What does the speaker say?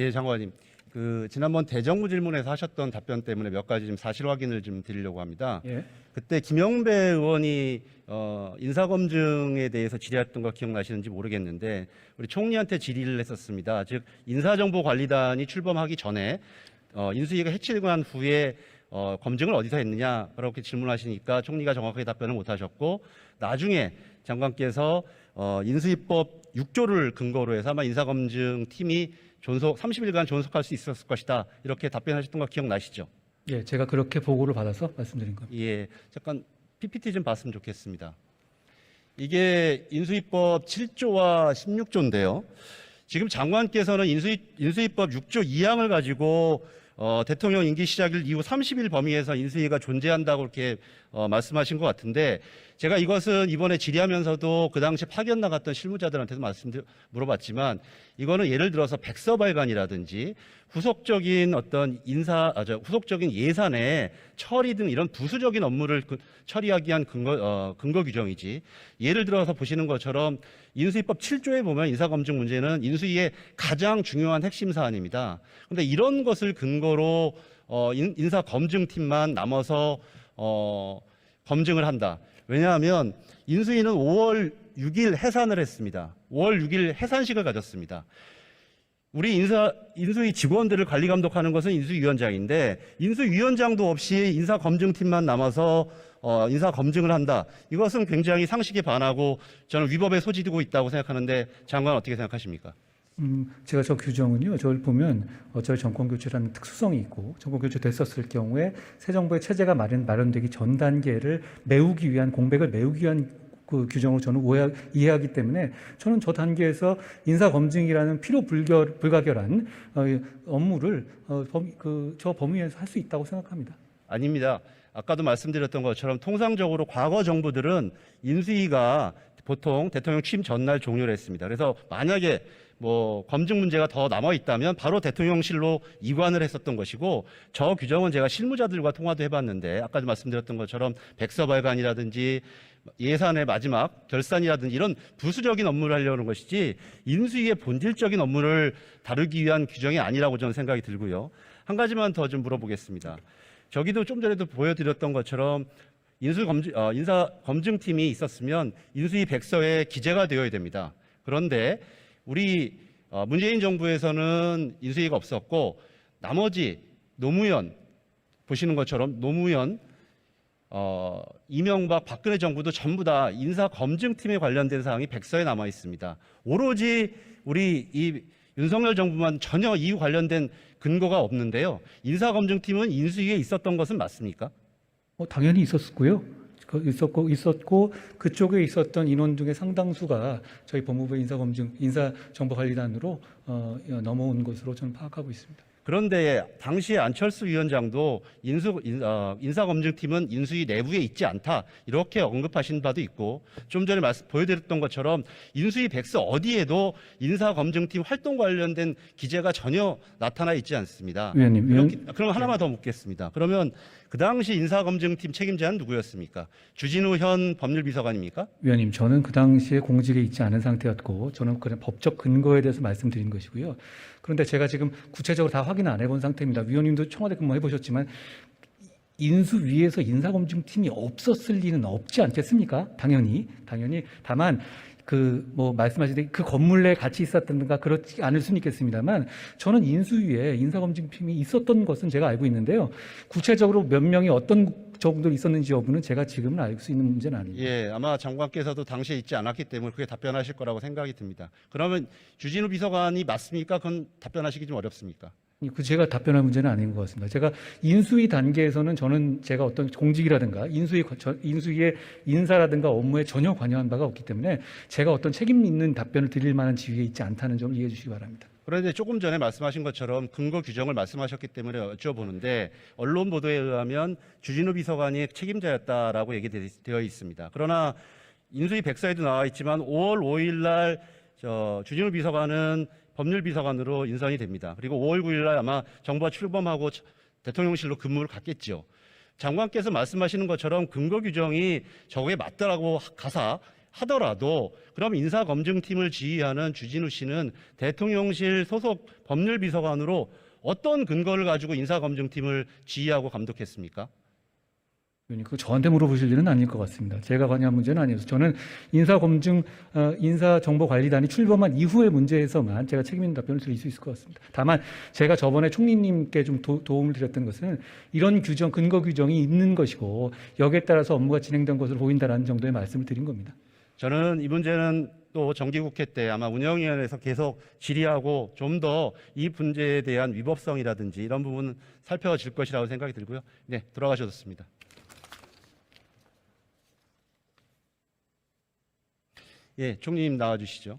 예, 장관님. 그 지난번 대정부 질문에서 하셨던 답변 때문에 몇 가지 좀 사실 확인을 좀 드리려고 합니다. 예. 그때 김영배 의원이 어, 인사검증에 대해서 질의했던 거 기억나시는지 모르겠는데 우리 총리한테 질의를 했었습니다. 즉 인사정보관리단이 출범하기 전에 어, 인수위가 난 후에 어, 검증을 어디서 했느냐 그렇게 질문하시니까 총리가 정확하게 답변을 못하셨고 나중에 장관께서 어, 인수위법 6조를 근거로 해서 아마 인사검증 팀이 존속 30일간 존속할 수 있었을 것이다 이렇게 답변하셨던 거 기억나시죠? 예, 제가 그렇게 보고를 받아서 말씀드린 겁니다. 예, 잠깐 PPT 좀 봤으면 좋겠습니다. 이게 인수위법 7조와 16조인데요. 지금 장관께서는 인수위, 인수위법 6조 2항을 가지고 어, 대통령 임기 시작일 이후 30일 범위에서 인수위가 존재한다고 이렇게 어, 말씀하신 것 같은데 제가 이것은 이번에 질의하면서도 그 당시 파견 나갔던 실무자들한테도 말씀 물어봤지만 이거는 예를 들어서 백서 발간이라든지 후속적인 어떤 인사, 아, 저, 후속적인 예산의 처리 등 이런 부수적인 업무를 그- 처리하기 위한 근거, 어, 근거 규정이지. 예를 들어서 보시는 것처럼 인수위법 7조에 보면 인사검증 문제는 인수위의 가장 중요한 핵심 사안입니다. 그런데 이런 것을 근거로 어, 인, 인사검증팀만 남아서 어, 검증을 한다. 왜냐하면 인수위는 5월 6일 해산을 했습니다. 5월 6일 해산식을 가졌습니다. 우리 인사 인수위 직원들을 관리 감독하는 것은 인수위원장인데 인수위원장도 없이 인사 검증팀만 남아서 어, 인사 검증을 한다. 이것은 굉장히 상식에 반하고 저는 위법에 소지되고 있다고 생각하는데 장관 어떻게 생각하십니까? 음, 제가 저 규정은요, 저를 보면 어, 저희 정권 교체라는 특수성이 있고 정권 교체 됐었을 경우에 새 정부의 체제가 마련 마련되기 전 단계를 메우기 위한 공백을 메우기 위한 그 규정으로 저는 오해, 이해하기 때문에 저는 저 단계에서 인사 검증이라는 필요 불결, 불가결한 어, 이 업무를 어, 범, 그, 저 범위에서 할 수 있다고 생각합니다. 아닙니다. 아까도 말씀드렸던 것처럼 통상적으로 과거 정부들은 인수위가 보통 대통령 취임 전날 종료를 했습니다. 그래서 만약에 뭐 검증 문제가 더 남아 있다면 바로 대통령실로 이관을 했었던 것이고 저 규정은 제가 실무자들과 통화도 해봤는데 아까도 말씀드렸던 것처럼 백서 발간이라든지 예산의 마지막 결산이라든지 이런 부수적인 업무를 하려는 것이지 인수위의 본질적인 업무를 다루기 위한 규정이 아니라고 저는 생각이 들고요. 한 가지만 더 좀 물어보겠습니다. 저기도 좀 전에도 보여드렸던 것처럼 인수 검증, 어, 인사 검증팀이 있었으면 인수위 백서에 기재가 되어야 됩니다. 그런데 우리 어, 문재인 정부에서는 인수위가 없었고 나머지 노무현 보시는 것처럼 노무현 어, 이명박 박근혜 정부도 전부 다 인사 검증팀에 관련된 사항이 백서에 남아 있습니다. 오로지 우리 이 윤석열 정부만 전혀 이유 관련된 근거가 없는데요. 인사 검증팀은 인수위에 있었던 것은 맞습니까? 어, 당연히 있었고요. 그 있었고 있었고 그쪽에 있었던 인원 중에 상당수가 저희 법무부 인사검증 인사정보관리단으로 어, 넘어온 것으로 저는 파악하고 있습니다. 그런데 당시에 안철수 위원장도 인수 인, 어, 인사검증팀은 인수위 내부에 있지 않다 이렇게 언급하신 바도 있고 좀 전에 말씀 보여드렸던 것처럼 인수위 백서 어디에도 인사검증팀 활동 관련된 기재가 전혀 나타나 있지 않습니다. 위원님, 위원, 이렇게- 그럼 하나만 더 묻겠습니다. 그러면 그 당시 인사검증팀 책임자는 누구였습니까? 주진우 현 법률비서관입니까? 위원님, 저는 그 당시에 공직에 있지 않은 상태였고 저는 그런 법적 근거에 대해서 말씀드린 것이고요. 그런데 제가 지금 구체적으로 다 확인 안 해본 상태입니다. 위원님도 청와대 근무해 보셨지만 인수위에서 인사검증팀이 없었을 리는 없지 않겠습니까? 당연히, 당연히. 다만 그 뭐 말씀하시듯이 그 건물 내에 같이 있었던가 그렇지 않을 수는 있겠습니다만 저는 인수위에 인사검증팀이 있었던 것은 제가 알고 있는데요. 구체적으로 몇 명이 어떤 정도 있었는지 여부는 제가 지금은 알 수 있는 문제는 아닙니다. 예, 아마 장관께서도 당시에 있지 않았기 때문에 그게 답변하실 거라고 생각이 듭니다. 그러면 주진우 비서관이 맞습니까? 그건 답변하시기 좀 어렵습니까? 그 제가 답변할 문제는 아닌 것 같습니다. 제가 인수위 단계에서는 저는 제가 어떤 공직이라든가 인수위 저- 인수위의 인사라든가 업무에 전혀 관여한 바가 없기 때문에 제가 어떤 책임 있는 답변을 드릴 만한 지위에 있지 않다는 점을 이해해 주시기 바랍니다. 그런데 조금 전에 말씀하신 것처럼 근거 규정을 말씀하셨기 때문에 여쭤보는데 언론 보도에 의하면 주진우 비서관이 책임자였다라고 얘기되어 있습니다. 그러나 인수위 백서에도 나와 있지만 5월 5일 날 저, 주진우 비서관은 법률비서관으로 인선이 됩니다. 그리고 5월 9일 날 아마 정부가 출범하고 저- 대통령실로 근무를 갔겠죠. 장관께서 말씀하시는 것처럼 근거 규정이 저거에 맞다라고 가사 하더라도 그럼 인사검증팀을 지휘하는 주진우 씨는 대통령실 소속 법률비서관으로 어떤 근거를 가지고 인사검증팀을 지휘하고 감독했습니까? 그거 저한테 물어보실 일은 아닐 것 같습니다. 제가 관여한 문제는 아니어서 저는 인사검증, 어, 인사정보관리단이 출범한 이후의 문제에서만 제가 책임 있는 답변을 드릴 수 있을 것 같습니다. 다만 제가 저번에 총리님께 좀 도, 도움을 드렸던 것은 이런 규정, 근거 규정이 있는 것이고 여기에 따라서 업무가 진행된 것으로 보인다라는 정도의 말씀을 드린 겁니다. 저는 이 문제는 또 정기국회 때 아마 운영위원회에서 계속 질의하고 좀 더 이 문제에 대한 위법성이라든지 이런 부분은 살펴질 것이라고 생각이 들고요. 네, 돌아가셨습니다. 예, 총리님 나와 주시죠.